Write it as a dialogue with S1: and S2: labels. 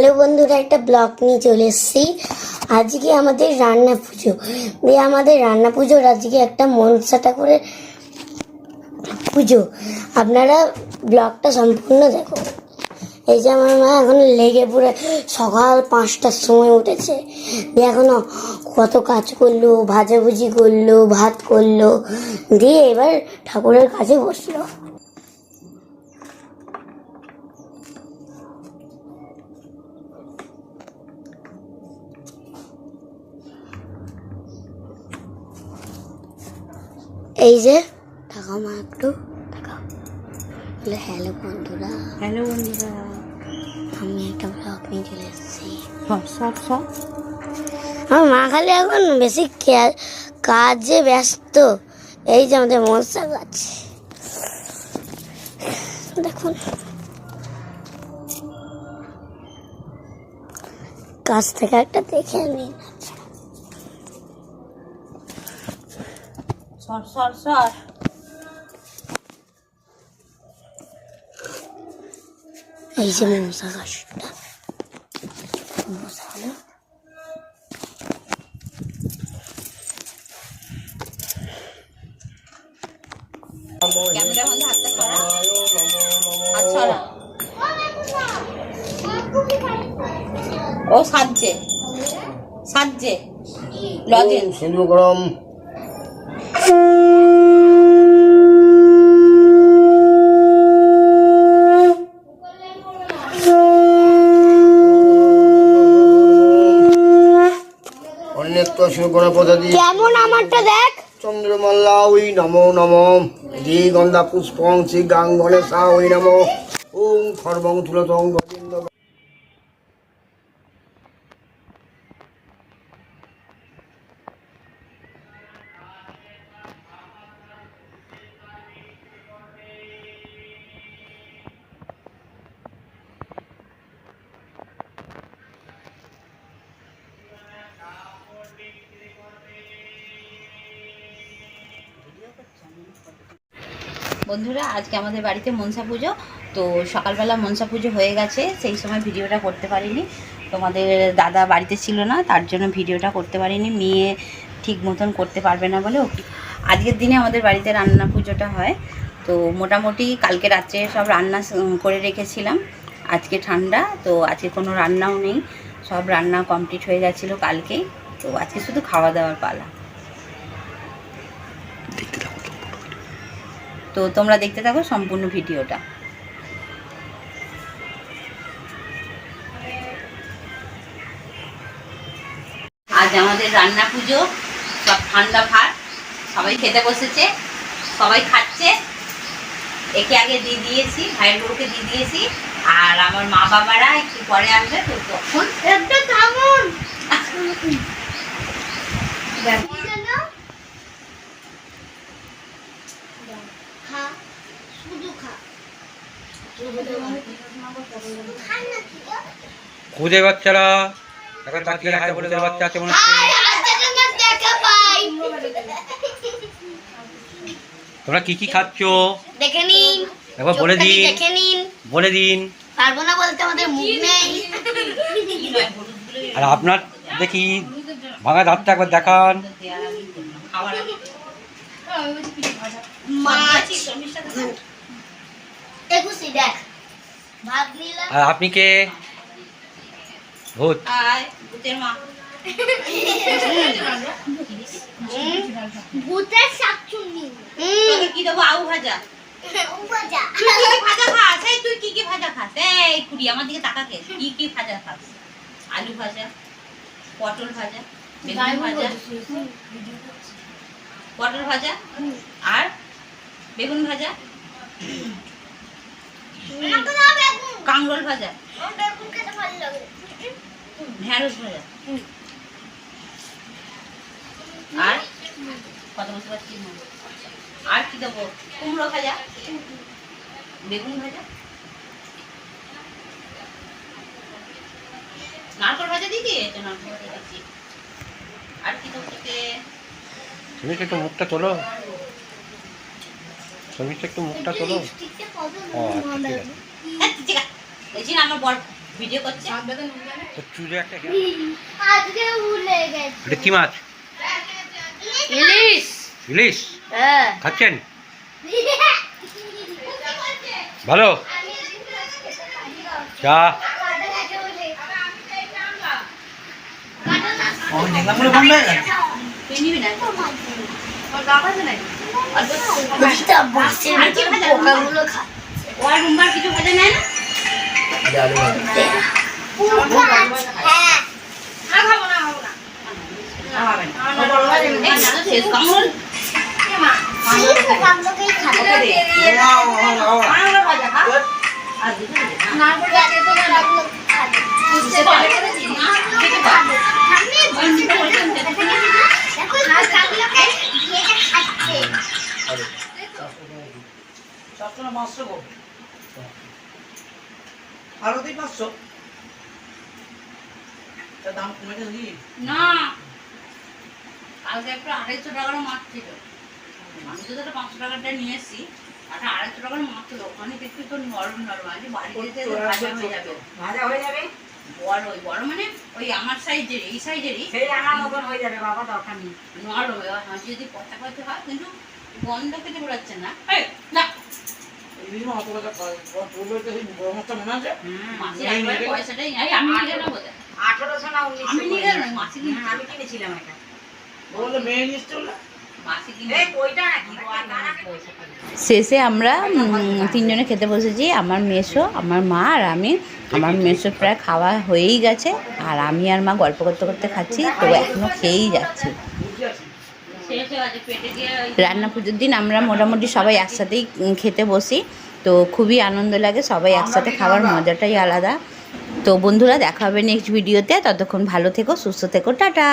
S1: Hello বন্ধুরা, একটা blog নিয়ে চলে এসেছি। আজকে আমাদের রান্না পুজো। দিয়ে আমাদের রান্না পুজোর আজকে একটা মনসা ঠাকুরের পুজো। আপনারা ব্লগটা সম্পূর্ণ দেখো। এই যে আমার মা এখন লেগে পড়ে, সকাল পাঁচটার সময় উঠেছে। দিয়ে এখনও কত কাজ করল, ভাজাভুজি করল, ভাত করল। দিয়ে এবার ঠাকুরের কাছে বসল। এই যে টাকা মা একটু টাকা বলে হ্যালো বন্ধুরা।
S2: হ্যালো বন্ধুরা।
S1: আমি একটা ব্লগ নিয়ে চলে এসেছি।
S2: সব
S1: আমার মা খালি এখন বেশি কাজে ব্যস্ত। এই যে আমাদের মশা গাছ। দেখুন। কাছ থেকে একটা দেখে নিন
S2: সর সর সর।
S1: এই যে মশা গাছটা মশা হলো
S2: ক্যামেরার মধ্যে হাতটা সরা। হাত সরা। ও সাজছে। সাজছে। লজেন।
S3: সিন্ধু গরম। অনেক শুরু করা পদ্ধতি
S1: কেমন আমারটা দেখ?
S3: চন্দ্রমাল্লা ওই নমো নম। জি গন্ধা পুষ্পং শ্রী গাং গণেশা ওই নম। ওং খর্বং তুলতং
S2: বন্ধুরা, আজকে আমাদের বাড়িতে মনসা পুজো। তো সকালবেলা মনসা পুজো হয়ে গেছে, সেই সময় ভিডিওটা করতে পারিনি। তোমাদের দাদা বাড়িতে ছিল না, তার জন্য ভিডিওটা করতে পারিনি। মেয়ে ঠিক মতন করতে পারবে না বলে ওকে আজকের দিনে আমাদের বাড়িতে রান্না পুজোটা হয়। তো মোটামুটি কালকে রাত্রে সব রান্না করে রেখেছিলাম। আজকে ঠান্ডা, তো আজকে কোনো রান্নাও নেই। সব রান্না কমপ্লিট হয়ে গেছিল কালকেই। তো আজকে শুধু খাওয়া দাওয়ার পালা। তো তোমরা দেখতে থাকো সম্পূর্ণ ভিডিওটা। আজ আমাদের রান্না পুজো সব ঠান্ডা ভাত সবাই খেতে বসেছে সবাই খাচ্ছে। একে আগে দিয়ে দিয়েছি ভাইয়ের বউকে দিয়ে দিয়েছি আর আমার মা বাবারা একটু পরে আসবে তো তখন
S1: একটা থামুন খা শুধু খা
S4: খুদে বাচ্চারা এখন তাকিয়ে হাই বলে দেওয়ার বাচ্চা আছে মনে হচ্ছে। তোমরা কি কি খাচ্ছ?
S1: দেখে নিন।
S4: একবার বলে দিন।
S1: দেখে নিন।
S4: বলে দিন।
S1: পারব না বলতে আমাদের মুখ নেই।
S4: আর আপনার দেখি ভাঙা দাঁতটা একবার দেখান। আর আপনি কে? ভূত।
S2: আয় ভূতের মা।
S1: ভূতের শাকচুন্নি।
S2: তোকে কি দেবো? আউ ভাজা।
S1: উপজা
S2: তুই কি কি ভাজা খাস? এই তুই কি কি ভাজা খাস? এই কুড়ি আমার দিকে তাকাকে কি? কি ভাজা খাস? আলু ভাজা পটল ভাজা বেগুন ভাজা। পটল ভাজা আর বেগুন ভাজা। কাংরোল ভাজা। ঢেঁড়স ভাজা আর? কত বুঝতে পারছি আর কি দেবো? কুমড়ো ভাজা? বেগুন ভাজা? নারকল ভাজা এই নারকল ভাজা দিচ্ছি আর কি দেবো তোকে?
S4: তুমি একটু মুখটা তোলো? তুমি একটু মুখটা তোলো? ও আচ্ছা ঠিক আছে।
S2: হ্যাঁ, আমার বর ভিডিও করছে?
S4: তো চুলে একটা
S1: আজকে ভুলে গেছি।
S4: এটা কি মাছ?
S1: ইলিশ।
S4: ইলিশ?
S1: হ্যাঁ।
S4: খাচ্ছেন? ভালো? চা
S1: বাসের
S2: আর?
S1: পোকাগুলো খা।
S2: ও আর রুম্বার কিছু ভাজা নেয় না?
S1: খাচ্ছে
S5: সবসময় পাঁচশো গো। আরও দিই পাঁচশো। তার দাম কমে গেছে কি?
S2: না। কালকে একটা আড়াইশো টাকার মাছ ছিল। আমি তো একটা পাঁচশো টাকারটা নিয়ে এসেছি একটা আড়াইশো টাকার মাছ ছিল। ওখানে দেখছি তো নরম নরম। আছে বাড়িতে যেতে ভাজা হয়ে যাবে।
S5: ভাজা হয়ে যাবে?
S2: বড় ওই বড় মানে ওই আমার সাইজের এই সাইজেরই।
S5: সেই আমার মতন হয়ে যাবে বাবা দরকার নেই।
S2: নরম এবার যদি পচা পচা হয় কিন্তু গন্ধ খেতে বেরোচ্ছে না। না
S5: আঠারোশো না
S2: আমি
S5: কিনেছিলাম এটা বলল মেয়ে
S2: শেষে আমরা তিনজনে খেতে বসেছি আমার মেসো আমার মা আর আমি। আমার মেসো প্রায় খাওয়া হয়েই গেছে আর আমি আর মা গল্প করতে করতে খাচ্ছি তো এখনও খেয়েই যাচ্ছি। রান্না পুজোর দিন আমরা মোটামুটি সবাই একসাথেই খেতে বসি। তো খুবই আনন্দ লাগে সবাই একসাথে খাওয়ার মজাটাই আলাদা। তো বন্ধুরা, দেখা হবে নেক্সট ভিডিওতে ততক্ষণ ভালো থেকো, সুস্থ থেকো। টাটা!